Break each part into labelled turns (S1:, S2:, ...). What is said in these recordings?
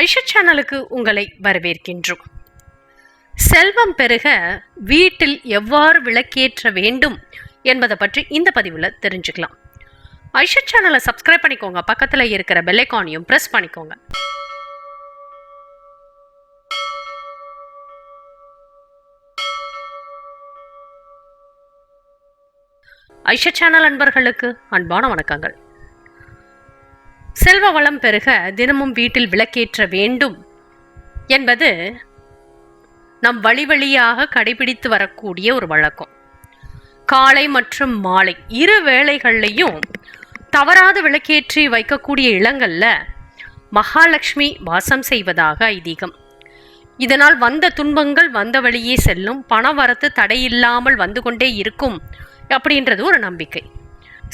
S1: ஐஷா சேனலுக்கு உங்களை வரவேற்கின்றோம். செல்வம் பெருக வீட்டில் எவ்வாறு விளக்கேற்ற வேண்டும் என்பதை பற்றி இந்த பதிவில் தெரிஞ்சுக்கலாம். ஐஷா சேனலை சப்ஸ்கிரைப் பண்ணிக்கோங்க. பக்கத்தில் இருக்கிற பெல்லைக்கானையும் ப்ரெஸ் பண்ணிக்கோங்க. ஐஷா சேனல் அன்பர்களுக்கு அன்பான வணக்கங்கள். செல்வ வளம் பெருக தினமும் வீட்டில் விளக்கேற்ற வேண்டும் என்பது நம் வழி வழியாக கடைபிடித்து வரக்கூடிய ஒரு வழக்கம். காலை மற்றும் மாலை இரு வேளைகள்லையும் தவறாது விளக்கேற்றி வைக்கக்கூடிய இளங்கல்ல மகாலட்சுமி வாசம் செய்வதாக ஐதீகம். இதனால் வந்த துன்பங்கள் வந்த வழியே செல்லும் பண வரத்து தடையில்லாமல் வந்து கொண்டே இருக்கும் அப்படின்றது ஒரு நம்பிக்கை.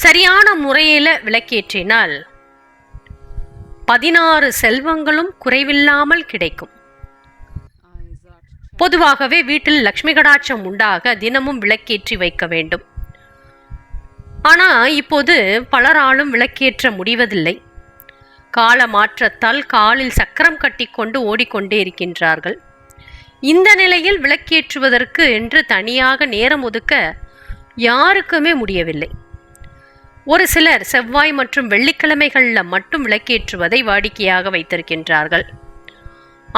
S1: சரியான முறையில் விளக்கேற்றினால் பதினாறு செல்வங்களும் குறைவில்லாமல் கிடைக்கும். பொதுவாகவே வீட்டில் லக்ஷ்மி கடாட்சம் உண்டாக தினமும் விளக்கேற்றி வைக்க வேண்டும். ஆனால் இப்போது பலராலும் விளக்கேற்ற முடிவதில்லை. கால மாற்றத்தால் காலில் சக்கரம் கட்டிக்கொண்டு ஓடிக்கொண்டே இருக்கின்றார்கள். இந்த நிலையில் விளக்கேற்றுவதற்கு என்று தனியாக நேரம் ஒதுக்க யாருக்குமே முடியவில்லை. ஒரு சிலர் செவ்வாய் மற்றும் வெள்ளிக்கிழமைகளில் மட்டும் விளக்கேற்றுவதை வாடிக்கையாக வைத்திருக்கின்றார்கள்.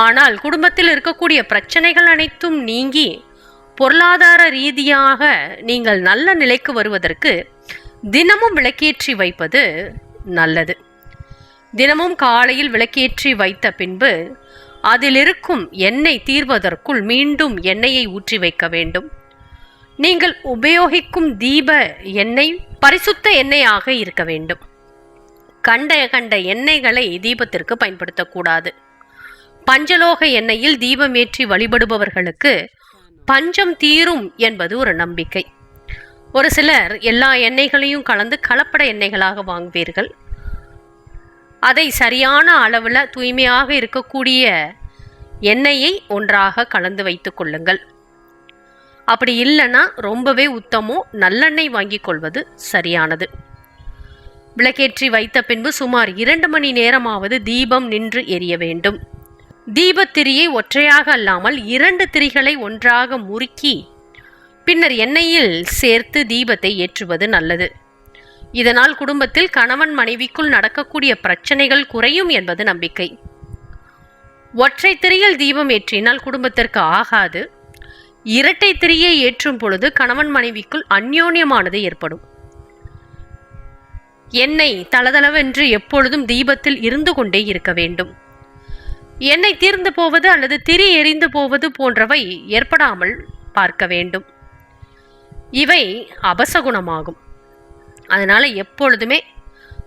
S1: ஆனால் குடும்பத்தில் இருக்கக்கூடிய பிரச்சனைகள் அனைத்தும் நீங்கி பொருளாதார ரீதியாக நீங்கள் நல்ல நிலைக்கு வருவதற்கு தினமும் விளக்கேற்றி வைப்பது நல்லது. தினமும் காலையில் விளக்கேற்றி வைத்த பின்பு அதில் இருக்கும் எண்ணெய் தீர்வதற்குள் மீண்டும் எண்ணெயை ஊற்றி வைக்க வேண்டும். நீங்கள் உபயோகிக்கும் தீப எண்ணெய் பரிசுத்த எண்ணெயாக இருக்க வேண்டும். கண்ட கண்ட எண்ணெய்களை தீபத்திற்கு பயன்படுத்தக்கூடாது. பஞ்சலோக எண்ணெயில் தீபமேற்றி வழிபடுபவர்களுக்கு பஞ்சம் தீரும் என்பது ஒரு நம்பிக்கை. ஒரு சிலர் எல்லா எண்ணெய்களையும் கலந்து கலப்பட எண்ணெய்களாக வாங்குவீர்கள். அதை சரியான அளவில் தூய்மையாக இருக்கக்கூடிய எண்ணெயை ஒன்றாக கலந்து வைத்துக் கொள்ளுங்கள். அப்படி இல்லைன்னா ரொம்பவே உத்தமோ நல்லெண்ணெய் வாங்கிக் கொள்வது சரியானது. விளக்கேற்றி வைத்த பின்பு சுமார் இரண்டு மணி நேரமாவது தீபம் நின்று எரிய வேண்டும். தீபத்திரியை ஒற்றையாக அல்லாமல் இரண்டு திரிகளை ஒன்றாக முறுக்கி பின்னர் எண்ணெயில் சேர்த்து தீபத்தை ஏற்றுவது நல்லது. இதனால் குடும்பத்தில் கணவன் மனைவிக்குள் நடக்கக்கூடிய பிரச்சனைகள் குறையும் என்பது நம்பிக்கை. ஒற்றை திரியில் தீபம் ஏற்றினால் குடும்பத்திற்கு ஆகாது இரட்டை திரியை ஏற்றும் பொழுது கணவன் மனைவிக்குள் அந்யோன்யமானது ஏற்படும். எண்ணெய் தளதளவென்று எப்பொழுதும் தீபத்தில் இருந்து கொண்டே இருக்க வேண்டும். எண்ணெய் தீர்ந்து போவது அல்லது திரி எரிந்து போவது போன்றவை ஏற்படாமல் பார்க்க வேண்டும். இவை அபசகுணமாகும். அதனால எப்பொழுதுமே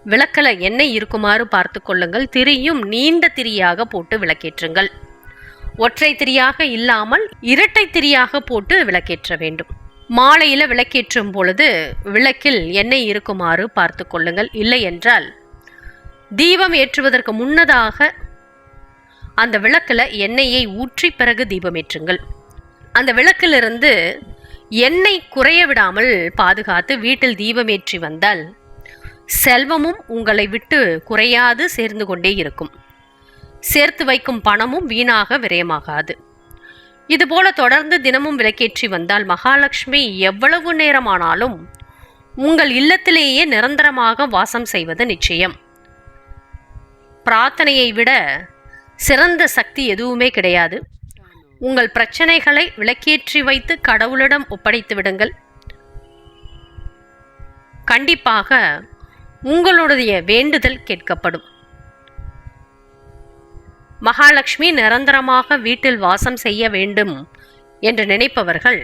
S1: விளக்கல எண்ணெய் இருக்குமாறு பார்த்து கொள்ளுங்கள். திரியும் நீண்ட திரியாக போட்டு விளக்கேற்றுங்கள். ஒற்றை திரியாக இல்லாமல் இரட்டை திரியாக போட்டு விளக்கேற்ற வேண்டும். மாலையில் விளக்கேற்றும் பொழுது விளக்கில் எண்ணெய் இருக்குமாறு பார்த்து கொள்ளுங்கள். இல்லை என்றால் தீபம் ஏற்றுவதற்கு முன்னதாக அந்த விளக்கில் எண்ணெயை ஊற்றி பிறகு தீபம் ஏற்றுங்கள். அந்த விளக்கிலிருந்து எண்ணெய் குறைய விடாமல் பாதுகாத்து வீட்டில் தீபம் ஏற்றி வந்தால் செல்வமும் உங்களை விட்டு குறையாது சேர்ந்து கொண்டே இருக்கும். சேர்த்து வைக்கும் பணமும் வீணாக விரயமாகாது. இதுபோல தொடர்ந்து தினமும் விளக்கேற்றி வந்தால் மகாலட்சுமி எவ்வளவு நேரமானாலும் உங்கள் இல்லத்திலேயே நிரந்தரமாக வாசம் செய்வது நிச்சயம். பிரார்த்தனையை விட சிறந்த சக்தி எதுவுமே கிடையாது. உங்கள் பிரச்சனைகளை விளக்கேற்றி வைத்து கடவுளிடம் ஒப்படைத்து விடுங்கள். கண்டிப்பாக உங்களுடைய வேண்டுதல் கேட்கப்படும். மகாலட்சுமி நிரந்தரமாக வீட்டில் வாசம் செய்ய வேண்டும் என்று நினைப்பவர்கள்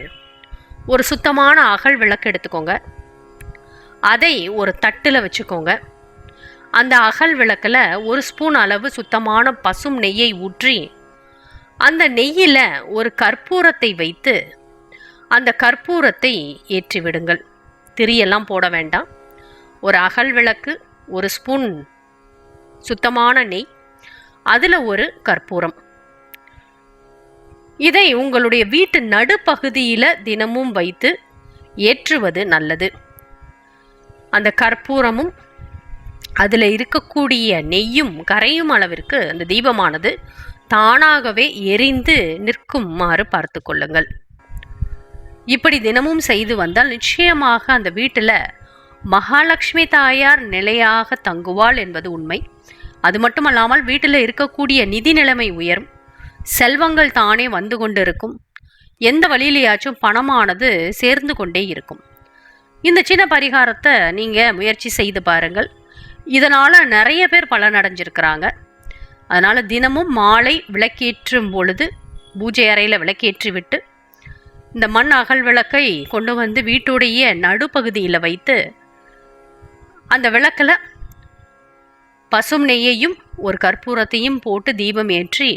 S1: ஒரு சுத்தமான அகல் விளக்கு எடுத்துக்கோங்க. அதை ஒரு தட்டில் வச்சுக்கோங்க. அந்த அகல் விளக்கில் ஒரு ஸ்பூன் அளவு சுத்தமான பசும் நெய்யை ஊற்றி அந்த நெய்யில் ஒரு கற்பூரத்தை வைத்து அந்த கற்பூரத்தை ஏற்றி விடுங்கள். திரியெல்லாம் போட வேண்டாம். ஒரு அகல் விளக்கு ஒரு ஸ்பூன் சுத்தமான நெய் அதில் ஒரு கற்பூரம். இதை உங்களுடைய வீட்டு நடுப்பகுதியில் தினமும் வைத்து ஏற்றுவது நல்லது. அந்த கற்பூரமும் அதில் இருக்கக்கூடிய நெய்யும் கரையும் அளவிற்கு அந்த தீபமானது தானாகவே எரிந்து நிற்குமாறு பார்த்து கொள்ளுங்கள். இப்படி தினமும் செய்து வந்தால் நிச்சயமாக அந்த வீட்டில் மகாலட்சுமி தாயார் நிலையாக தங்குவாள் என்பது உண்மை. அது மட்டுமல்லாமல் வீட்டில் இருக்கக்கூடிய நிதி நிலைமை உயரும். செல்வங்கள் தானே வந்து கொண்டிருக்கும். எந்த வழியிலேயாச்சும் பணமானது சேர்ந்து கொண்டே இருக்கும். இந்த சின்ன பரிகாரத்தை நீங்கள் முயற்சி செய்து பாருங்கள். இதனால் நிறைய பேர் பலனடைஞ்சிருக்கிறாங்க அதனால் தினமும் மாலை விளக்கேற்றும் பொழுது பூஜை அறையில் விளக்கேற்றி விட்டு இந்த மண் அகல் விளக்கை கொண்டு வந்து வீட்டுடைய நடுப்பகுதியில் வைத்து அந்த விளக்கில் பசும் நெய்யையும் ஒரு கற்பூரத்தையும் போட்டு தீபம் ஏற்றி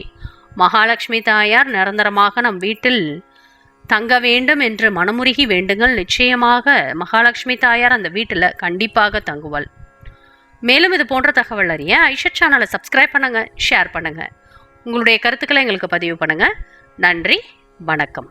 S1: மகாலட்சுமி தாயார் நிரந்தரமாக நம் வீட்டில் தங்க வேண்டும் என்று மனமுருகி வேண்டுங்கள். நிச்சயமாக மகாலட்சுமி தாயார் அந்த வீட்டில் கண்டிப்பாக தங்குவாள். மேலும் இது போன்ற தகவல் அறிய ஐஷத் சேனலை சப்ஸ்கிரைப் பண்ணுங்கள் ஷேர் பண்ணுங்கள் உங்களுடைய கருத்துக்களை எங்களுக்கு பதிவு பண்ணுங்கள் நன்றி வணக்கம்.